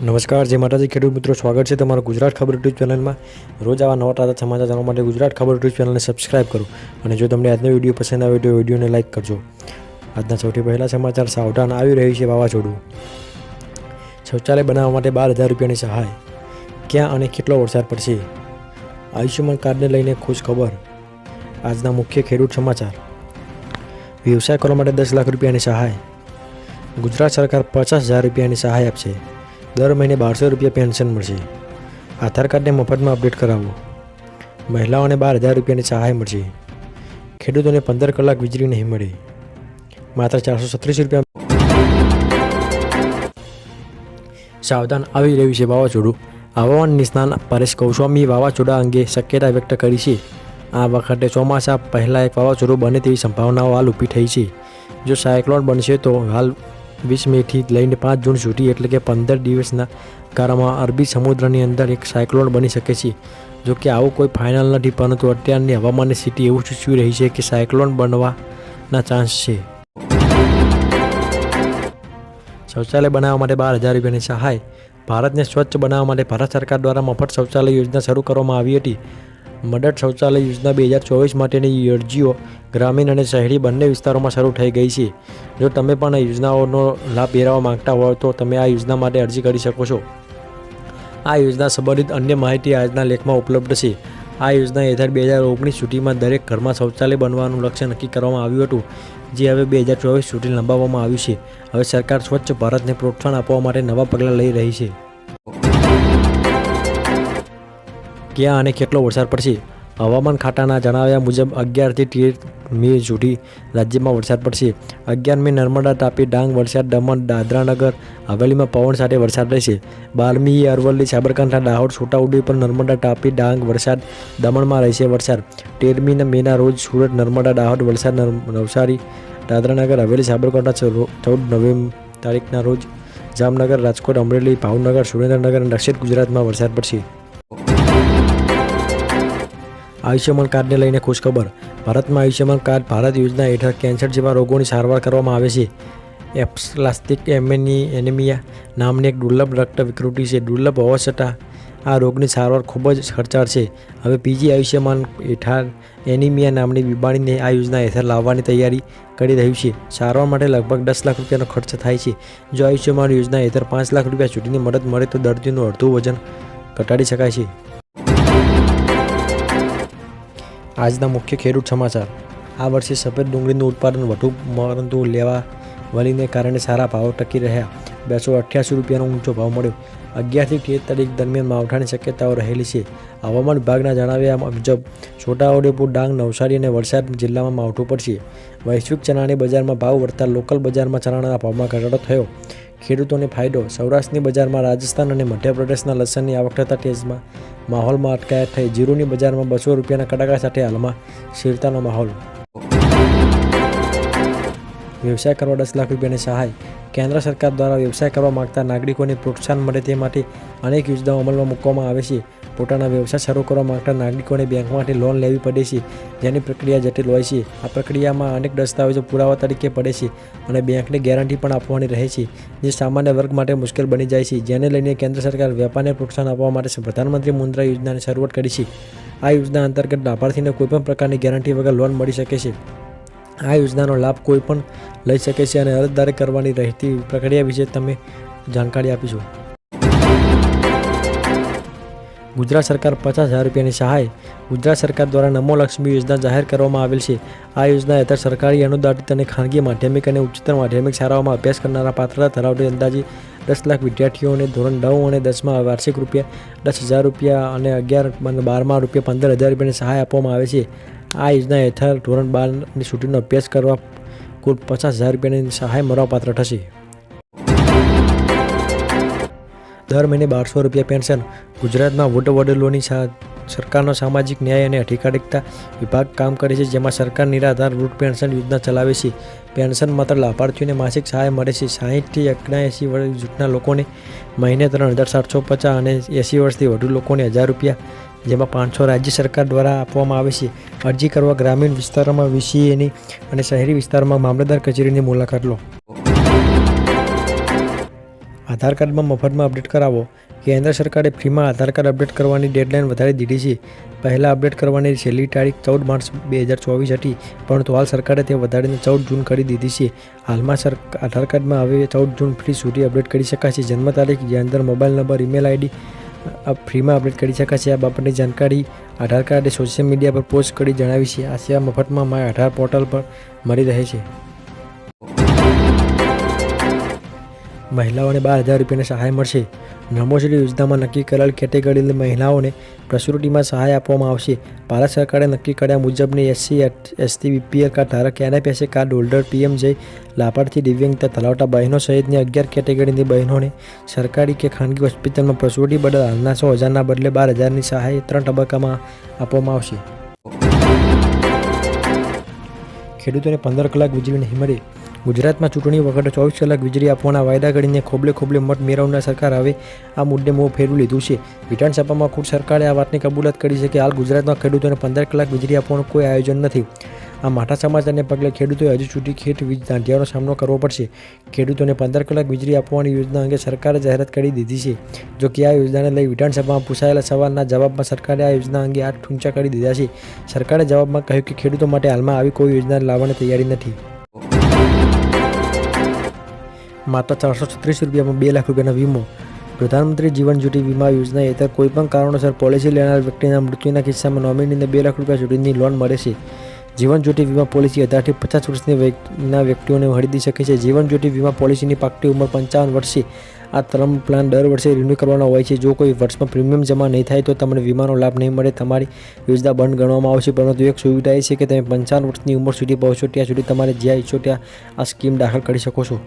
નમસ્કાર જે માતાજી. ખેડૂત મિત્રો, સ્વાગત છે તમારું ગુજરાત ખબર યુટ્યુબ ચેનલમાં. રોજ આવા નવા તાજા સમાચાર જાણવા માટે ગુજરાત ખબર યુટ્યુબ ચેનલને સબસ્ક્રાઇબ કરો અને જો તમને આજનો વીડિયો પસંદ આવે તો વિડીયોને લાઇક કરજો. આજના સૌથી પહેલા સમાચાર, સાવધાન આવી રહ્યું છે વાવાઝોડું. શૌચાલય બનાવવા માટે બાર હજાર રૂપિયાની સહાય. ક્યાં અને કેટલો વરસાદ પડશે? આયુષ્યમાન કાર્ડને લઈને ખુશ ખબર. આજના મુખ્ય ખેડૂત સમાચાર. વ્યવસાય કરવા માટે દસ લાખ રૂપિયાની સહાય. ગુજરાત સરકાર પચાસ હજાર રૂપિયાની સહાય આપશે. દર મહિને બારસો રૂપિયા પેન્શન મળશે. આધાર કાર્ડને મફતમાં અપડેટ કરાવો. મહિલાઓને બાર હજાર રૂપિયાની સહાય મળશે. ખેડૂતોને પંદર કલાક વીજળી નહીં મળે. માત્ર ચારસો છત્રીસ રૂપિયા સાવધાન આવી રહ્યું છે વાવાઝોડું. હવામાન નિષ્ણાત પરેશ ગૌસ્વામી વાવાઝોડા અંગે શક્યતા વ્યક્ત કરી છે. આ વખતે ચોમાસા પહેલાં એક વાવાઝોડું બને તેવી સંભાવનાઓ હાલ ઊભી થઈ છે. જો સાયક્લોન બનશે તો હાલ વીસ મેથી લઈને પાંચ જૂન સુધી એટલે કે પંદર દિવસના ગાળામાં અરબી સમુદ્રની અંદર એક સાયક્લોન બની શકે છે. જો કે આવું કોઈ ફાઇનલ નથી, પરંતુ અત્યારની હવામાનની સ્થિતિ એવું સૂચવી રહી છે કે સાયક્લોન બનવાના ચાન્સ છે. શૌચાલય બનાવવા માટે બાર હજાર રૂપિયાની સહાય. ભારતને સ્વચ્છ બનાવવા માટે ભારત સરકાર દ્વારા મફત શૌચાલય યોજના શરૂ કરવામાં આવી હતી. મદદ શૌચાલય યોજના બે હજાર ચોવીસ માટેની અરજીઓ ગ્રામીણ અને શહેરી બંને વિસ્તારોમાં શરૂ થઈ ગઈ છે. જો તમે પણ આ યોજનાઓનો લાભ મેળવવા માંગતા હોવ તો તમે આ યોજના માટે અરજી કરી શકો છો. આ યોજના સંબંધિત અન્ય માહિતી આજના લેખમાં ઉપલબ્ધ છે. આ યોજના હેઠળ બે હજાર ઓગણીસ સુધીમાં દરેક ઘરમાં શૌચાલય બનવાનું લક્ષ્ય નક્કી કરવામાં આવ્યું હતું, જે હવે બે હજાર ચોવીસ સુધી લંબાવવામાં આવ્યું છે. હવે સરકાર સ્વચ્છ ભારતને પ્રોત્સાહન આપવા માટે નવા પગલાં લઈ રહી છે. ક્યાં અને કેટલો વરસાદ પડશે? હવામાન ખાતાના જણાવ્યા મુજબ અગિયારથી તેર મે સુધી રાજ્યમાં વરસાદ પડશે. અગિયાર મે નર્મદા તાપી ડાંગ, વલસાડ, દમણ, દાદરાનગર, હવેલીમાં પવન સાથે વરસાદ રહેશે. બારમી અરવલ્લી, સાબરકાંઠા, દાહોદ, છોટાઉદેપુર, નર્મદા તાપી ડાંગ વરસાદ દમણમાં રહેશે વરસાદ. તેરમી મેના રોજ સુરત, નર્મદા, દાહોદ, વલસાડ નવસારી, દાદરાનગર, હવેલી, સાબરકાંઠા ચૌદ નવેમ્બર તારીખના રોજ જામનગર, રાજકોટ, અમરેલી, ભાવનગર, સુરેન્દ્રનગર અને દક્ષિણ ગુજરાતમાં વરસાદ પડશે. આયુષ્યમાન કાર્ડને લઈને ખુશખબર. ભારતમાં આયુષ્યમાન કાર્ડ ભારત યોજના હેઠળ કેન્સર જેવા રોગોની સારવાર કરવામાં આવે છે. એપ્સલાસ્ટિક એમેની, એનેમિયા નામની એક દુર્લભ રક્ત વિકૃતિ છે. દુર્લભ હોવા છતાં આ રોગની સારવાર ખૂબ જ ખર્ચાળ છે. હવે પીજી આયુષ્યમાન હેઠળ એનિમિયા નામની બીમારીને આ યોજના હેઠળ લાવવાની તૈયારી કરી રહ્યું છે. સારવાર માટે લગભગ દસ લાખ રૂપિયાનો ખર્ચ થાય છે. જો આયુષ્યમાન યોજના હેઠળ પાંચ લાખ રૂપિયા સુધીની મદદ મળે તો દર્દીનું અડધું વજન ઘટાડી શકાય છે. આજના મુખ્ય ખેડૂત સમાચાર. આ વર્ષે સફેદ ડુંગળીનું ઉત્પાદન વધુ, પરંતુ લેવા વલીને કારણે સારા ભાવ ટકી રહ્યા. બેસો અઠ્યાસી રૂપિયાનો ઊંચો ભાવ મળ્યો. અગિયારથી તેર તારીખ દરમિયાન માવઠાની શક્યતાઓ રહેલી છે. હવામાન વિભાગના જણાવ્યા મુજબ છોટાઉદેપુર ડાંગ, નવસારી અને વલસાડ જિલ્લામાં માવઠું પડશે. વૈશ્વિક ચણાની બજારમાં ભાવ વધતા લોકલ બજારમાં ચણાના ભાવમાં ઘટાડો થયો. ખેડૂતોને ફાયદો. સૌરાષ્ટ્રની બજારમાં રાજસ્થાન અને મધ્યપ્રદેશના લસણની આવક થતાં તેજમાં માહોલમાં અટકાયત થઈ. જીરુની બજારમાં બસો રૂપિયાના કડાકા સાથે હાલમાં સ્થિરતાનો માહોલ. વ્યવસાય કરવા દસ લાખ રૂપિયાની સહાય કેન્દ્ર સરકાર દ્વારા વ્યવસાય કરવા માગતા નાગરિકોને પ્રોત્સાહન મળે તે માટે અનેક યોજનાઓ અમલમાં મૂકવામાં આવે છે. પોતાના વ્યવસાય શરૂ કરવા માગતા નાગરિકોને બેંકમાંથી લોન લેવી પડે છે, જેની પ્રક્રિયા જટિલ હોય છે. આ પ્રક્રિયામાં અનેક દસ્તાવેજો પુરાવા તરીકે પડે છે અને બેંકને ગેરંટી પણ આપવાની રહે છે, જે સામાન્ય વર્ગ માટે મુશ્કેલ બની જાય છે. જેને લઈને કેન્દ્ર સરકાર વેપારને પ્રોત્સાહન આપવા માટે પ્રધાનમંત્રી મુદ્રા યોજનાની શરૂઆત કરી છે. આ યોજના અંતર્ગત લાભાર્થીને કોઈપણ પ્રકારની ગેરંટી વગર લોન મળી શકે છે. આ યોજનાનો લાભ કોઈ પણ લઈ શકે છે અને અરજદારી કરવાની રહેતી પ્રક્રિયા વિશે તમે જાણકારી આપીશું ગુજરાત સરકાર પચાસ હજાર રૂપિયાની સહાય ગુજરાત સરકાર દ્વારા નમો લક્ષ્મી યોજના જાહેર કરવામાં આવેલ છે. આ યોજના હેઠળ સરકારી અનુદાનિત અને ખાનગી માધ્યમિક અને ઉચ્ચતર માધ્યમિક શાળાઓમાં અભ્યાસ કરનારા પાત્રતા ધરાવતી અંદાજે દસ લાખ વિદ્યાર્થીઓને ધોરણ નવ અને દસમાં વાર્ષિક રૂપિયા દસ હજાર રૂપિયા અને અગિયાર અને બારમાં રૂપિયા પંદર હજાર રૂપિયાની સહાય આપવામાં આવે છે. આ યોજના હેઠળ ધોરણ બારની છૂટીનો અભ્યાસ કરવા કુલ પચાસ હજાર રૂપિયાની સહાય મળવાપાત્ર થશે. દર મહિને બારસો રૂપિયા પેન્શન. ગુજરાતમાં વોટ વડીલોની સરકારનો સામાજિક ન્યાય અને અધિકારિકતા વિભાગ કામ કરે છે, જેમાં સરકાર નિરાધાર વૃદ્ધ પેન્શન યોજના ચલાવે છે. પેન્શન માત્ર લાભાર્થીઓને માસિક સહાય મળે છે. સાહીઠથી ઓગણએંસી વર્ષ જૂથના લોકોને મહિને ત્રણ હજાર સાતસો પચાસ અને એંસી વર્ષથી વધુ લોકોને હજાર રૂપિયા જેમાં પાંચસો રાજ્ય સરકાર દ્વારા આપવામાં આવે છે. અરજી કરવા ગ્રામીણ વિસ્તારોમાં વીસીએની અને શહેરી વિસ્તારમાં મામલતદાર કચેરીની મુલાકાત લો. આધાર કાર્ડમાં મફતમાં અપડેટ કરાવો. કેન્દ્ર સરકારે ફ્રીમાં આધાર કાર્ડ અપડેટ કરવાની ડેડલાઇન વધારી દીધી છે. પહેલાં અપડેટ કરવાની છેલ્લી તારીખ ચૌદ માર્ચ બે હજાર ચોવીસ હતી, પરંતુ હાલ સરકારે તે વધારીને ચૌદ જૂન કરી દીધી છે. હાલમાં સર, આધાર કાર્ડમાં હવે ચૌદ જૂન ફ્રી સુધી અપડેટ કરી શકાય છે જન્મ તારીખ જે અંદર મોબાઈલ નંબર, ઈમેલ આઈડી ફ્રીમાં અપડેટ કરી શકાય છે આ બાબતની જાણકારી આધાર કાર્ડે સોશિયલ મીડિયા પર પોસ્ટ કરી જણાવી છે. આ સેવા મફતમાં માય આધાર પોર્ટલ પર મળી રહે છે. મહિલાઓને બાર હજાર રૂપિયાની સહાય મળશે. નમોશ્રી યોજનામાં નક્કી કરેલ કેટેગરીની મહિલાઓને પ્રસૂતિમાં સહાય આપવામાં આવશે. ભારત સરકારે નક્કી કર્યા મુજબની એસસી, એસટી, બીપીએલ કાર્ડ ધારક એનએપીએસસી કાર્ડ હોલ્ડર પીએમ જય લાભાર્થી દિવ્યાંગતા ધરાવતા બહેનો સહિતની અગિયાર કેટેગરીની બહેનોને સરકારી કે ખાનગી હોસ્પિટલમાં પ્રસૂતિ બદલ હાલના સો હજારના બદલે બાર હજારની સહાય ત્રણ તબક્કામાં આપવામાં આવશે. ખેડૂતોને પંદર કલાક વીજળી નહીં મળે ગુજરાતમાં ચૂંટણી વખતે ચોવીસ કલાક વીજળી આપવાના વાયદા કરીને ખોબલે ખોબલે મત મેળવનાર સરકાર હવે આ મુદ્દે મોં ફેરવી લીધું છે. વિધાનસભામાં ખુદ સરકારે આ વાતની કબૂલાત કરી છે કે હાલ ગુજરાતમાં ખેડૂતોને પંદર કલાક વીજળી આપવાનું કોઈ આયોજન નથી. આ માઠા સમાચારને પગલે ખેડૂતોએ હજુ સુધી ખેત વીજ ધાંધિયાનો સામનો કરવો પડશે. ખેડૂતોને પંદર કલાક વીજળી આપવાની યોજના અંગે સરકારે જાહેરાત કરી દીધી છે. જો કે આ યોજનાને લઈ વિધાનસભામાં પૂછાયેલા સવાલના જવાબમાં સરકારે આ યોજના અંગે આઠ ઠૂંચા કરી દીધા છે. સરકારે જવાબમાં કહ્યું કે ખેડૂતો માટે હાલમાં આવી કોઈ યોજના લાવવાની તૈયારી નથી. માત્ર ચારસો છત્રીસ રૂપિયામાં બે લાખ રૂપિયાનો વીમો. પ્રધાનમંત્રી જીવન જ્યોતિ વીમા યોજના હેઠળ કોઈપણ કારણોસર પોલિસી લેનાર વ્યક્તિના મૃત્યુના કિસ્સામાં નોમિનીને બે લાખ રૂપિયા સુધીની લોન મળે છે. જીવન જ્યોતિ વીમા પોલિસી અઢારથી પચાસ વર્ષની વયના વ્યક્તિઓને ખરીદી શકે છે. જીવન જ્યોતિ વીમા પોલિસીની પાકટી ઉંમર પંચાવન વર્ષે. આ ટર્મ પ્લાન દર વર્ષે રિન્યૂ કરવાનો હોય છે. જો કોઈ વર્ષમાં પ્રીમિયમ જમા નહીં થાય તો તમને વીમાનો લાભ નહીં મળે. તમારી યોજના બંધ ગણવામાં આવશે. પરંતુ એક સુવિધા એ છે કે તમે પંચાવન વર્ષની ઉંમર સુધી પહોંચો. ત્યાં સુધી તમારે જ્યાં ઈચ્છો ત્યાં આ સ્કીમ દાખલ કરી શકો છો.